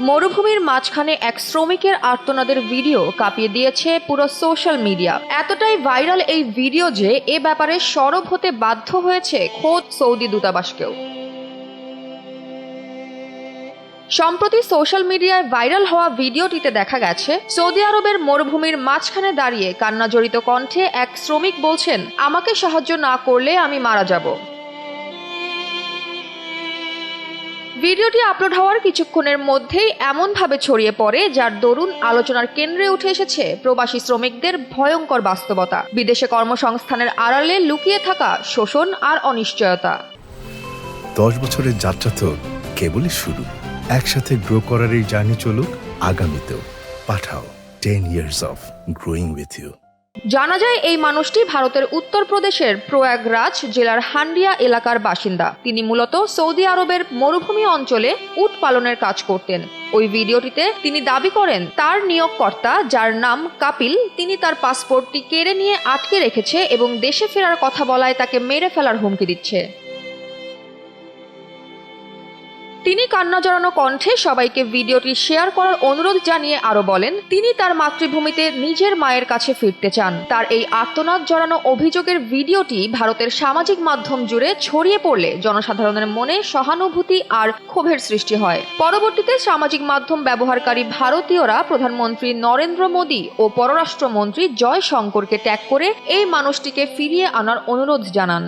মরুভূমির মাঝখানে এক শ্রমিকের আর্তনাদের ভিডিও কাঁপিয়ে দিয়েছে পুরো সোশ্যাল মিডিয়া। এতটাই ভাইরাল এই ভিডিও যে এ ব্যাপারে সরব হতে বাধ্য হয়েছে খোদ সৌদি দূতাবাসকেও। সম্প্রতি সোশ্যাল মিডিয়ায় ভাইরাল হওয়া ভিডিওটিতে দেখা গেছে, সৌদি আরবের মরুভূমির মাঝখানে দাঁড়িয়ে কান্নাজড়িত কণ্ঠে এক শ্রমিক বলছেন, আমাকে সাহায্য না করলে আমি মারা যাব। ভিডিওটি আপলোড হওয়ার কিছুক্ষণের মধ্যেই এমনভাবে ছড়িয়ে পড়ে, যার দরুন আলোচনার কেন্দ্রে উঠে এসেছে প্রবাসী শ্রমিকদের ভয়ঙ্কর বাস্তবতা। বিদেশে কর্মসংস্থানের আড়ালে লুকিয়ে থাকা শোষণ আর অনিশ্চয়তা। দশ বছরের যাত্রা তো কেবলই শুরু। একসাথে গ্রো করার এই জার্নি চলুক, আগামীতেও। Pathao ten years of growing with you জানা যায় এই মানুষটি ভারতের উত্তরপ্রদেশের প্রয়াগরাজ জেলার হান্ডিয়া এলাকার বাসিন্দা। তিনি মূলত সৌদি আরবের মরুভূমি অঞ্চলে উট পালনের কাজ করতেন। ওই ভিডিওটিতে তিনি দাবি করেন, তার নিয়োগকর্তা, যার নাম কাপিল, তিনি তার পাসপোর্টটি কেড়ে নিয়ে আটকে রেখেছে এবং দেশে ফেরার কথা বলায় তাকে মেরে ফেলার হুমকি দিচ্ছে। তিনি কান্না জড়ানো কণ্ঠে সবাইকে ভিডিওটি শেয়ার করার অনুরোধ জানিয়ে আরও বলেন, তিনি তার মাতৃভূমিতে নিজের মায়ের কাছে ফিরতে চান। তার এই আর্তনাদ জড়ানো অভিযোগের ভিডিওটি ভারতের সামাজিক মাধ্যম জুড়ে ছড়িয়ে পড়লে জনসাধারণের মনে সহানুভূতি আর ক্ষোভের সৃষ্টি হয়। পরবর্তীতে সামাজিক মাধ্যম ব্যবহারকারী ভারতীয়রা প্রধানমন্ত্রী নরেন্দ্র মোদী ও পররাষ্ট্রমন্ত্রী জয় শঙ্করকে ট্যাগ করে এই মানুষটিকে ফিরিয়ে আনার অনুরোধ জানান।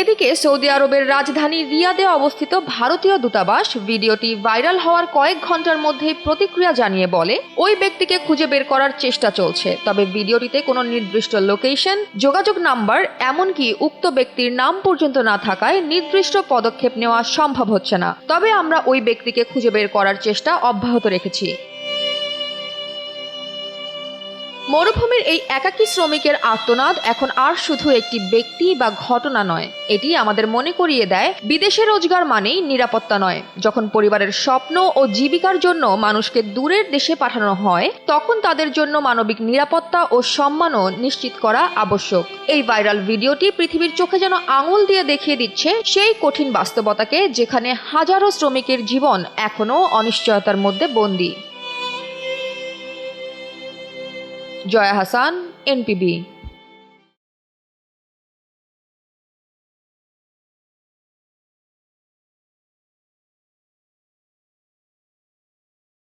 এদিকে সৌদি আরবের রাজধানী রিয়াদে অবস্থিত ভারতীয় দূতাবাস ভিডিওটি ভাইরাল হওয়ার কয়েক ঘণ্টার মধ্যেই প্রতিক্রিয়া জানিয়ে বলে, ওই ব্যক্তিকে খুঁজে বের করার চেষ্টা চলছে। তবে ভিডিওটিতে কোনো নির্দিষ্ট লোকেশন, যোগাযোগ নাম্বার, এমনকি উক্ত ব্যক্তির নাম পর্যন্ত না থাকায় নির্দিষ্ট পদক্ষেপ নেওয়া সম্ভব হচ্ছে না। তবে আমরা ওই ব্যক্তিকে খুঁজে বের করার চেষ্টা অব্যাহত রেখেছি। মরুভূমির এই একাকী শ্রমিকের আর্তনাদ এখন আর শুধু একটি ব্যক্তি বা ঘটনা নয়। এটি আমাদের মনে করিয়ে দেয়, বিদেশে রোজগার মানেই নিরাপত্তা নয়। যখন পরিবারের স্বপ্ন ও জীবিকার জন্য মানুষকে দূরের দেশে পাঠানো হয়, তখন তাদের জন্য মানবিক নিরাপত্তা ও সম্মানও নিশ্চিত করা আবশ্যক। এই ভাইরাল ভিডিওটি পৃথিবীর চোখে যেন আঙুল দিয়ে দেখিয়ে দিচ্ছে সেই কঠিন বাস্তবতাকে যেখানে হাজারো শ্রমিকের জীবন এখনও অনিশ্চয়তার মধ্যে বন্দী। জয়া হাসান এনপিবি।